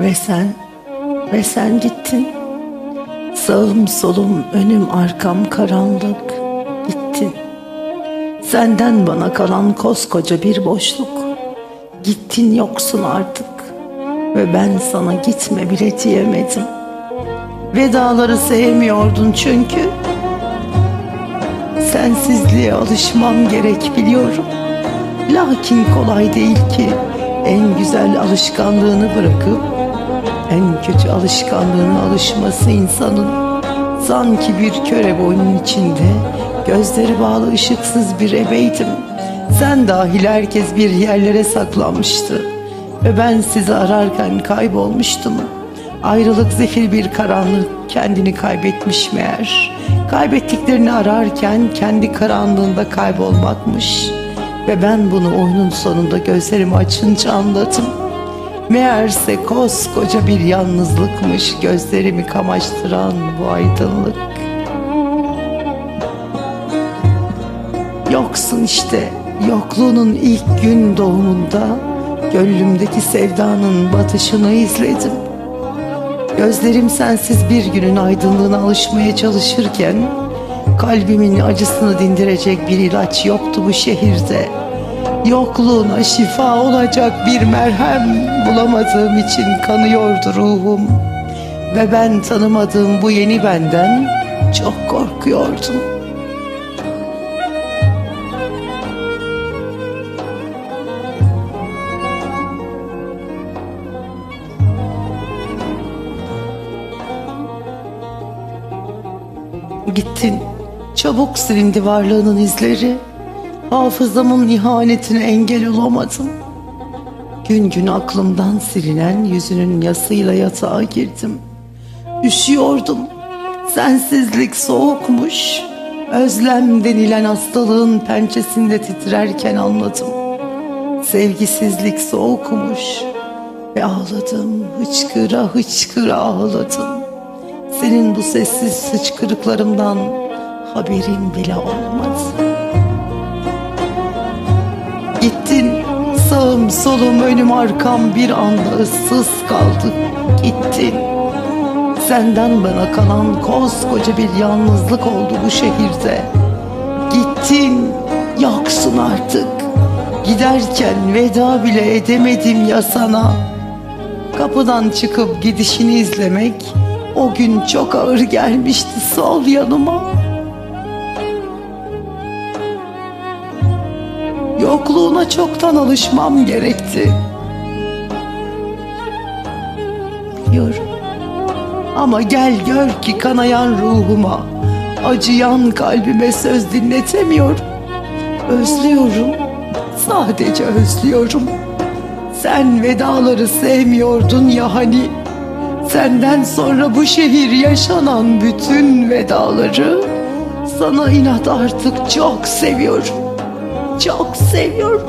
Ve sen, ve sen gittin. Sağım solum, önüm arkam karanlık. Gittin. Senden bana kalan koskoca bir boşluk. Gittin yoksun artık. Ve ben sana gitme bile diyemedim. Vedaları sevmiyordun çünkü. Sensizliğe alışmam gerek biliyorum. Lakin kolay değil ki en güzel alışkanlığını bırakıp en kötü alışkanlığına alışması insanın sanki bir köre boynun içinde gözleri bağlı ışıksız bir ebeydim. Sen dahil herkes bir yerlere saklanmıştı ve ben sizi ararken kaybolmuştum. Ayrılık zehir bir karanlık kendini kaybetmiş meğer. Kaybettiklerini ararken kendi karanlığında kaybolmakmış. Ve ben bunu oyunun sonunda gözlerimi açınca anladım. Meğerse koskoca bir yalnızlıkmış gözlerimi kamaştıran bu aydınlık. Yoksun işte yokluğunun ilk gün doğumunda gönlümdeki sevdanın batışını izledim. Gözlerim sensiz bir günün aydınlığına alışmaya çalışırken kalbimin acısını dindirecek bir ilaç yoktu bu şehirde. Yokluğuna şifa olacak bir merhem bulamadığım için kanıyordu ruhum. Ve ben tanımadığım bu yeni benden çok korkuyordum. Gittin, çabuk silindi varlığının izleri. Hafızamın ihanetine engel olamadım. Gün gün aklımdan silinen yüzünün yasıyla yatağa girdim. Üşüyordum. Sensizlik soğukmuş. Özlem denilen hastalığın pençesinde titrerken anladım. Sevgisizlik soğukmuş. Ve ağladım, hıçkıra hıçkıra ağladım. Senin bu sessiz sıçkırıklarımdan haberin bile olmadı. Sağım solum önüm arkam bir anda ıssız kaldı. Gittin. Senden bana kalan koskoca bir yalnızlık oldu bu şehirde. Gittin yoksun artık. Giderken veda bile edemedim ya sana. Kapıdan çıkıp gidişini izlemek o gün çok ağır gelmişti sol yanıma. Yokluğuna çoktan alışmam gerekti. Biliyorum. Ama gel gör ki kanayan ruhuma, acıyan kalbime söz dinletemiyorum. Özlüyorum, sadece özlüyorum. Sen vedaları sevmiyordun ya hani. Senden sonra bu şehir yaşanan bütün vedaları sana inat artık çok seviyorum çok seviyorum.